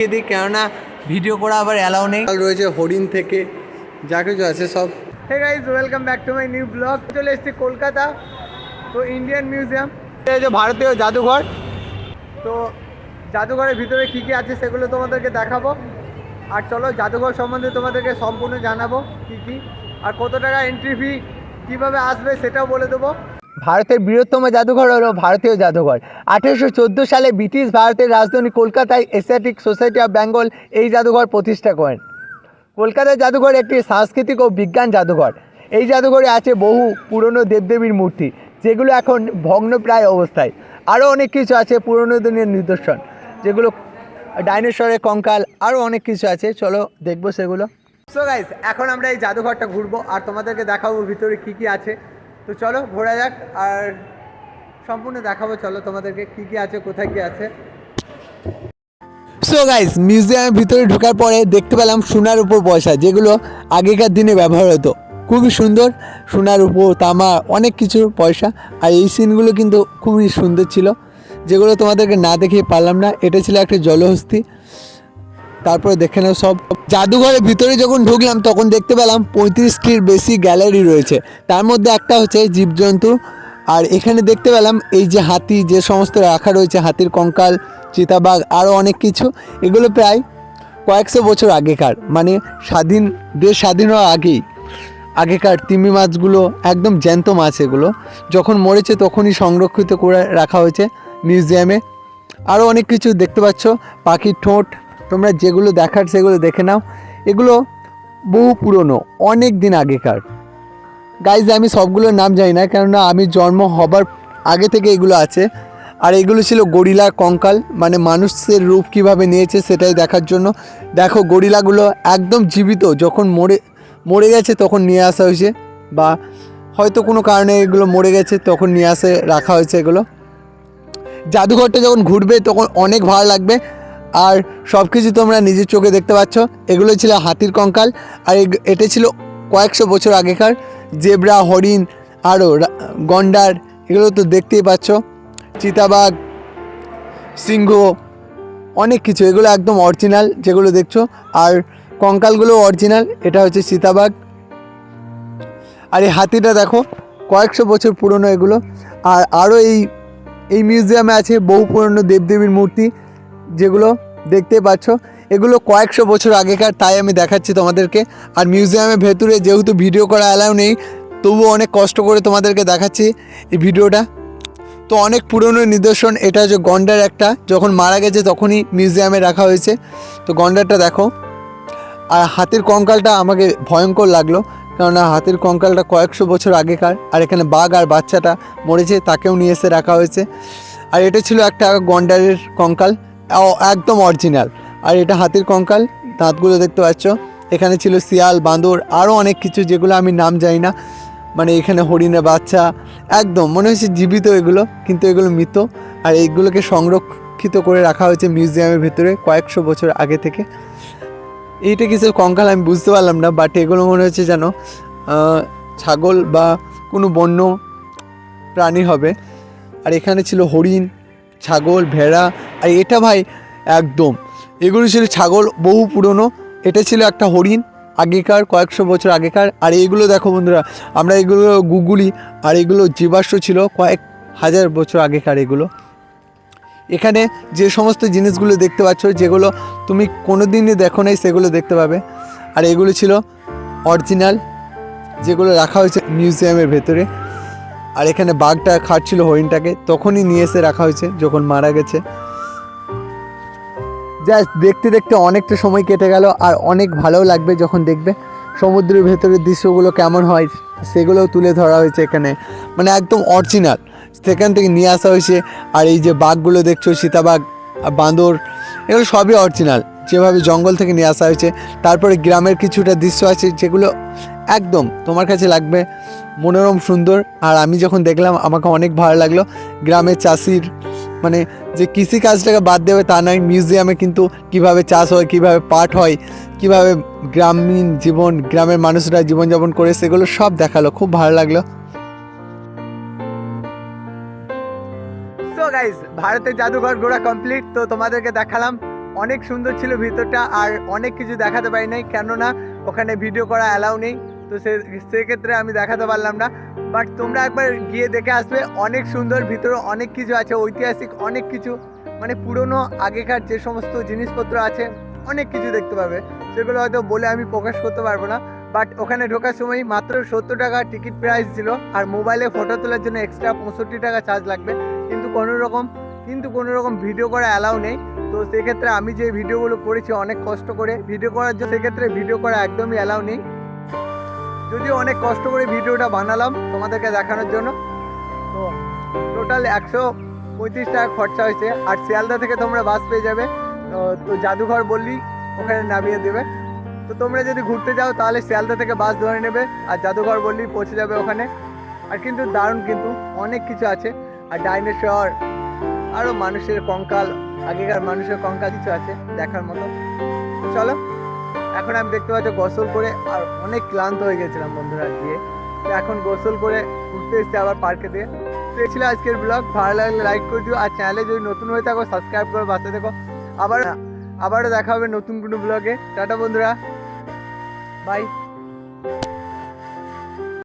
দিয়ে দিই কেননা ভিডিও করা আবার অ্যালাউ নেই। রয়েছে হরিণ থেকে যা কিছু আছে সব। Hey guys welcome back to my new blog চলে এসেছি কলকাতা তো ইন্ডিয়ান মিউজিয়াম এই যে ভারতীয় জাদুঘর। তো জাদুঘরের ভিতরে কী কী আছে সেগুলো তোমাদেরকে দেখাবো। আর চলো জাদুঘর সম্বন্ধে তোমাদেরকে সম্পূর্ণ জানাব কী কী। আর কত টাকা এন্ট্রি ফি কীভাবে আসবে সেটাও বলে দেবো। ভারতের বৃহত্তম জাদুঘর হলো ভারতীয় জাদুঘর। আঠেরোশো চোদ্দ সালে ব্রিটিশ ভারতের রাজধানী কলকাতায় এশিয়াটিক সোসাইটি অফ বেঙ্গল এই জাদুঘর প্রতিষ্ঠা করেন। কলকাতা জাদুঘর একটি সাংস্কৃতিক ও বিজ্ঞান জাদুঘর। এই জাদুঘরে আছে বহু পুরনো দেবদেবীর মূর্তি, যেগুলো এখন ভগ্নপ্রায় অবস্থায়। আরও অনেক কিছু আছে পুরনো দিনের নিদর্শন, যেগুলো ডাইনোসরের কঙ্কাল, আরও অনেক কিছু আছে। চলো দেখব সেগুলো। সো গাইস এখন আমরা এই জাদুঘরটা ঘুরবো, আর তোমাদেরকে দেখাবো ভিতরে কি কি আছে। তো চলো, ঘোরা যাক, আর সম্পূর্ণ দেখাবো, চলো তোমাদেরকে কি কি আছে, কোথায় কি আছে। সো গাইস মিউজিয়ামের ভিতরে ঢোকার পরে দেখতে পেলাম সোনার উপর পয়সা যেগুলো আগেকার দিনে ব্যবহার হতো। খুবই সুন্দর, সোনার উপর, তামা, অনেক কিছুর পয়সা। আর এই সিনগুলো কিন্তু খুবই সুন্দর ছিল, যেগুলো তোমাদেরকে না দেখিয়ে পারলাম না। এটা ছিল একটা জলহস্তি। তারপরে দেখে নাও সব। জাদুঘরের ভিতরে যখন ঢুকলাম, তখন দেখতে পেলাম পঁয়ত্রিশটির বেশি গ্যালারি রয়েছে। তার মধ্যে একটা হচ্ছে জীবজন্তু, আর এখানে দেখতে পেলাম এই যে হাতি, যে সমস্ত রাখা রয়েছে, হাতির কঙ্কাল, চিতাবাঘ আরও অনেক কিছু। এগুলো প্রায় কয়েকশো বছর আগেকার মানে স্বাধীন, দেশ স্বাধীন হওয়ার আগেই। আগেকার তিমি মাছগুলো, একদম জ্যান্ত মাছ এগুলো। যখন মরেছে তখনই সংরক্ষিত করে রাখা হয়েছে মিউজিয়ামে। আরও অনেক কিছু দেখতে পাচ্ছ, পাখির ঠোঁট তোমরা যেগুলো দেখার সেগুলো দেখে নাও। এগুলো বহু পুরনো, অনেক দিন আগেকার। গাইজ আমি সবগুলোর নাম জানি না, কেননা আমি জন্ম হবার আগে থেকে এগুলো আছে। আর এগুলো ছিল গরিলার কঙ্কাল মানে মানুষের রূপ কীভাবে নিয়েছে সেটাই দেখার জন্য। দেখো, গরিলাগুলো একদম জীবিত, যখন মরে মরে গেছে তখন নিয়ে আসা হয়েছে। বা হয়তো কোনো কারণে এগুলো মরে গেছে তখন নিয়ে আসে, রাখা হয়েছে এগুলো। জাদুঘরটা যখন ঘুরবে তখন অনেক ভালো লাগবে। আর সব কিছু তোমরা নিজের চোখে দেখতে পাচ্ছ। এগুলো ছিল হাতির কঙ্কাল আর এটা ছিল কয়েকশো বছর আগেকার জেব্রা, হরিণ আরও গন্ডার, এগুলো তো দেখতেই পাচ্ছ। চিতাবাঘ, সিংহ, অনেক কিছু। এগুলো একদম অরিজিনাল যেগুলো দেখছ। আর কঙ্কালগুলো অরিজিনাল এটা হচ্ছে চিতাবাঘ আর এই হাতিটা দেখো, কয়েকশো বছর পুরনো এগুলো। আর আরও এই এই মিউজিয়ামে আছে বহু পুরনো দেবদেবীর মূর্তি। যেগুলো দেখতে পাচ্ছ, এগুলো কয়েকশো বছর আগেকার, তাই আমি দেখাচ্ছি তোমাদেরকে। আর মিউজিয়ামের ভেতরে যেহেতু ভিডিও করা অ্যালাউ নেই, তবুও অনেক কষ্ট করে তোমাদেরকে দেখাচ্ছি এই ভিডিওটা তো অনেক পুরনো নিদর্শন, এটা হচ্ছে গন্ডার একটা, যখন মারা গেছে তখনই মিউজিয়ামে রাখা হয়েছে। তো গন্ডারটা দেখো। আর হাতির কঙ্কালটা আমাকে ভয়ঙ্কর লাগল, কেননা হাতির কঙ্কালটা কয়েকশো বছর আগেকার, আর এখানে বাঘ আর বাচ্চাটা মরেছে, তাকেও নিয়ে এসে রাখা হয়েছে। আর এটা ছিল একটা গন্ডারের কঙ্কাল। একদম অরিজিনাল আর এটা হাতির কঙ্কাল, দাঁতগুলো দেখতে পাচ্ছ। এখানে ছিল শিয়াল, বাঁদর আরও অনেক কিছু যেগুলো আমি নাম জানি না। মানে এখানে হরিণের বাচ্চা, একদম, মনে হচ্ছে জীবিত এগুলো, কিন্তু এগুলো মৃত। আর এইগুলোকে সংরক্ষিত করে রাখা হয়েছে মিউজিয়ামের ভেতরে কয়েকশো বছর আগে থেকে। এইটা কিছু কঙ্কাল? আমি বুঝতে পারলাম না বাট এগুলো মনে হচ্ছে যেন ছাগল বা কোনো বন্য প্রাণী হবে। আর এখানে ছিল হরিণ, ছাগল, ভেড়া আর এটা ভাই একদম। এগুলো ছিল ছাগল, বহু পুরনো। এটা ছিল একটা হরিণ আগেকার, কয়েকশো বছর আগেকার। আর এইগুলো দেখো বন্ধুরা, আমরা এগুলো গুগুলি, আর এগুলো জীবাশ্ম ছিল কয়েক হাজার বছর আগেকার এগুলো। এখানে যে সমস্ত জিনিসগুলো দেখতে পাচ্ছ, যেগুলো তুমি কোনো দিনই দেখো নাই, সেগুলো দেখতে পাবে। আর এগুলো ছিল অরিজিনাল, যেগুলো রাখা হয়েছে মিউজিয়ামের ভেতরে। আর এখানে বাঘটা খাচ্ছিল হরিণটাকে, তখনই নিয়ে এসে রাখা হয়েছে, যখন মারা গেছে। জাস্ট দেখতে দেখতে অনেকটা সময় কেটে গেল আর অনেক ভালোও লাগবে যখন দেখবে। সমুদ্রের ভেতরের দৃশ্যগুলো কেমন হয় সেগুলোও তুলে ধরা হয়েছে এখানে। মানে একদম অরিজিনাল সেখান থেকে নিয়ে আসা হয়েছে। আর এই যে বাঘগুলো দেখছ, সীতাবাঘ, বাঁদর, এগুলো সবই অরিজিনাল যেভাবে জঙ্গল থেকে নিয়ে আসা হয়েছে। তারপরে গ্রামের কিছুটা দৃশ্য আছে যেগুলো একদম তোমার কাছে লাগবে। মনোরম, সুন্দর। আর আমি যখন দেখলাম, আমাকে অনেক ভালো লাগল। গ্রামের চাষির মানে যে কৃষি কাজটাকে বাদ দেবে তা নয় মিউজিয়ামে কিন্তু কীভাবে চাষ হয়, কীভাবে পাট হয়, কীভাবে গ্রামীণ জীবন, গ্রামের মানুষরা জীবনযাপন করে, সেগুলো সব দেখাল, খুব ভালো লাগল। ভারতের জাদুঘর ঘোরা কমপ্লিট তো তোমাদেরকে দেখালাম। অনেক সুন্দর ছিল ভিতরটা, আর অনেক কিছু দেখাতে পারি নাই, কেননা ওখানে ভিডিও করা অ্যালাউ নেই। তো সে সেক্ষেত্রে আমি দেখাতে পারলাম না। বাট তোমরা একবার গিয়ে দেখে আসবে, অনেক সুন্দর, ভিতরে অনেক কিছু আছে, ঐতিহাসিক অনেক কিছু মানে পুরনো আগেকার যে সমস্ত জিনিসপত্র আছে, অনেক কিছু দেখতে পাবে। সেগুলো হয়তো বলে আমি প্রকাশ করতে পারব না, বাট ওখানে ঢোকার সময় মাত্র সত্তর টাকা টিকিট প্রাইস ছিল, আর মোবাইলে ফটো তোলার জন্য এক্সট্রা পঁয়ষট্টি টাকা চার্জ লাগবে। কিন্তু কোনো রকম, কিন্তু কোনো রকম ভিডিও করা অ্যালাউ নেই। তো সেক্ষেত্রে আমি যে ভিডিওগুলো করেছি, অনেক কষ্ট করে ভিডিও করার জন্য সেক্ষেত্রে ভিডিও করা একদমই অ্যালাউ নেই। যদিও অনেক কষ্ট করে ভিডিওটা বানালাম তোমাদেরকে দেখানোর জন্য। তো টোটাল একশো পঁয়ত্রিশ টাকা খরচা হয়েছে। আর শিয়ালদা থেকে তোমরা বাস পেয়ে যাবে। তো জাদুঘর বললি, ওখানে নামিয়ে দেবে। তো তোমরা যদি ঘুরতে যাও, তাহলে শিয়ালদা থেকে বাস ধরে নেবে। আর জাদুঘর বললি, পৌঁছে যাবে ওখানে। আর কিন্তু দারুণ কিন্তু অনেক কিছু আছে। আর ডাইনোসর আরও মানুষের কঙ্কাল, আগেকার মানুষের কঙ্কাল কিছু আছে দেখার মতো। চলো। এখন আমি দেখতে পাচ্ছি গোসল করে আর অনেক ক্লান্ত হয়ে গেছিলাম বন্ধুরা গিয়ে। তো এখন গোসল করে ঘুরতে এসেছি আবার পার্কে দিয়ে। তো এই ছিল আজকের ব্লগ ভালো লাগলে লাইক করে দিও। আর চ্যানেলে যদি নতুন হয়ে থাকো সাবস্ক্রাইব করে বাঁচতে দেখো আবার আবারও দেখা হবে নতুন কোনো ব্লগে টাটা বন্ধুরা। বাই